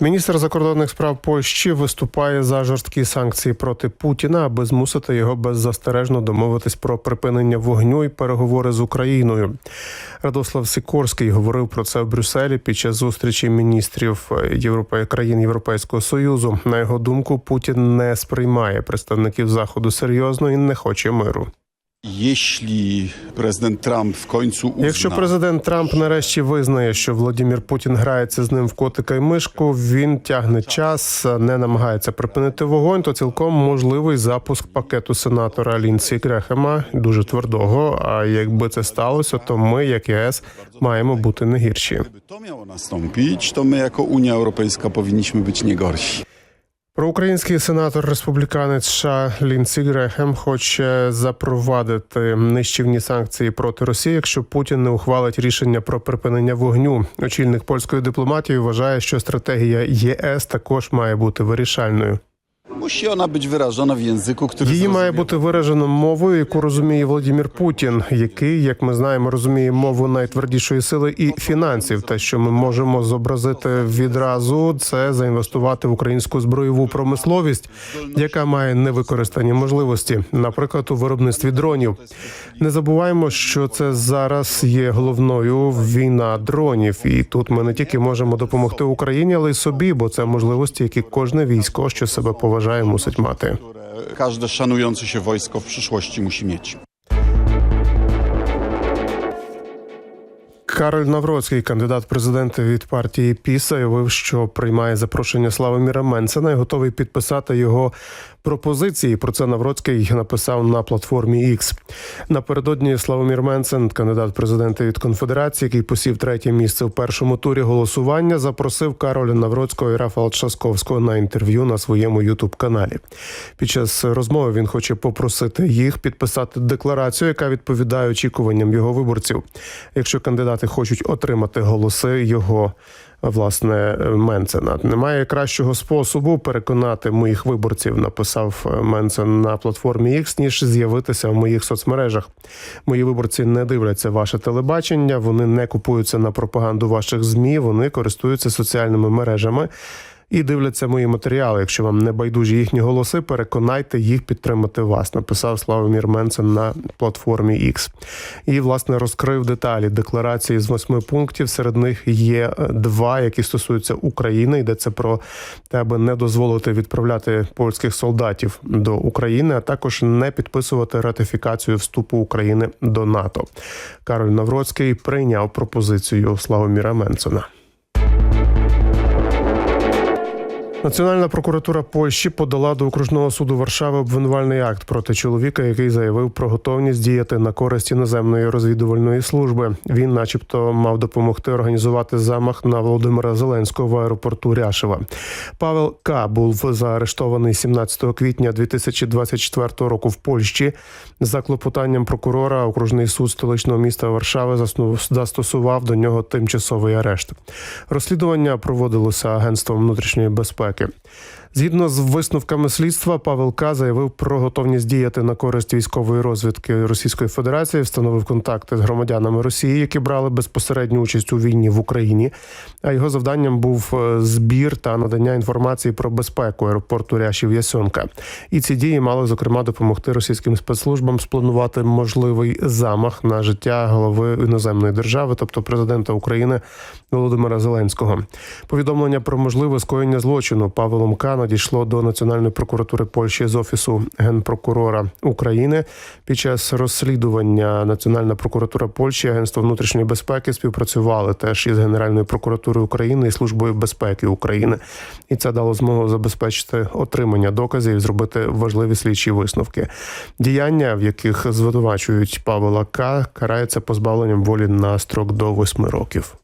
Міністр закордонних справ Польщі виступає за жорсткі санкції проти Путіна, аби змусити його беззастережно домовитись про припинення вогню і переговори з Україною. Радослав Сікорський говорив про це в Брюсселі під час зустрічі міністрів Європи країн Європейського союзу. На його думку, Путін не сприймає представників заходу серйозно і не хоче миру. Trump w końcu uzna, Якщо президент Трамп нарешті визнає, що Владимир Путін грається з ним в котика й мишку, він тягне час, не намагається припинити вогонь, то цілком можливий запуск пакету сенатора Лінсі Грехема дуже твердого. А якби це сталося, то ми, як ЄС, маємо бути не гірші. miało nastąpić, to my jako Unia Europejska powinniśmy być nie gorsi. Проукраїнський сенатор республіканець США Лінсі Грехем хоче запровадити нищівні санкції проти Росії, якщо Путін не ухвалить рішення про припинення вогню. Очільник польської дипломатії вважає, що стратегія ЄС також має бути вирішальною. Musi ona być wyrażona w języku, który Її має бути виражено мовою, яку розуміє Володимир Путін, який, як ми знаємо, розуміє мову найтвердішої сили і фінансів. Те, що ми можемо зобразити відразу, це заінвестувати в українську збройову промисловість, яка має невикористані можливості, наприклад, у виробництві дронів. Не забуваємо, що це зараз є головною війна дронів, і тут ми не тільки можемо допомогти Україні, але й собі, бо це можливості, які кожне військо, що себе поважає, mają musieć szanujący się wojsko w przyszłości musi mieć. Кароль Навроцький, кандидат в президенти від партії ПІС, заявив, що приймає запрошення Славоміра Менсена і готовий підписати його пропозиції. Про це Навроцький написав на платформі X. Напередодні Славомір Менсен, кандидат в президенти від конфедерації, який посів третє місце в першому турі голосування, запросив Кароля Навроцького і Рафала Часковського на інтерв'ю на своєму ютуб каналі. Під час розмови він хоче попросити їх підписати декларацію, яка відповідає очікуванням його виборців. Якщо кандидати хочуть отримати голоси його. Власне, Менцена немає кращого способу переконати моїх виборців, написав Менцен на платформі X, ніж з'явитися в моїх соцмережах. Мої виборці не дивляться ваше телебачення, вони не купуються на пропаганду ваших змі, вони користуються соціальними мережами і дивляться мої матеріали. Якщо вам не байдужі їхні голоси, переконайте їх підтримати вас. Написав Славомір Менсен на платформі X. І власне розкрив деталі декларації з восьми пунктів. Серед них є е, два, які стосуються України. Йдеться про те, аби не дозволити відправляти польських солдатів до України, а також не підписувати ратифікацію вступу України до НАТО. Кароль Навроцький прийняв пропозицію Славоміра Менсена. Національна прокуратура Польщі подала до окружного суду Варшави обвинувальний акт проти чоловіка, який заявив про готовність діяти на користь іноземної розвідувальної служби. Він, начебто, мав допомогти організувати замах на Володимира Зеленського в аеропорту Ряшева. Павел К. був заарештований 17 квітня 2024 року в Польщі. За клопотанням прокурора окружний суд столичного міста Варшави застосував до нього тимчасовий арешт. Розслідування проводилося агентством внутрішньої безпеки. maken. Згідно з висновками слідства, Павел К. заявив про готовність діяти на користь військової розвідки Російської Федерації, встановив контакти з громадянами Росії, які брали безпосередню участь у війні в Україні. А його завданням був е, збір та надання інформації про безпеку аеропорту Ряшів Ясьонка. І ці дії мали зокрема допомогти російським спецслужбам спланувати можливий замах на життя голови іноземної держави, тобто президента України Володимира Зеленського. Повідомлення про можливе скоєння злочину Павелом К. надійшло до Національної прокуратури Польщі з офісу генпрокурора України. Під час розслідування Національна прокуратура Польщі, Агентство внутрішньої безпеки співпрацювали теж із Генеральною прокуратурою України і службою безпеки України, і це дало змогу забезпечити отримання доказів і зробити важливі слідчі висновки. Діяння, в яких звинувачують Павла К, карається позбавленням волі на строк до восьми років.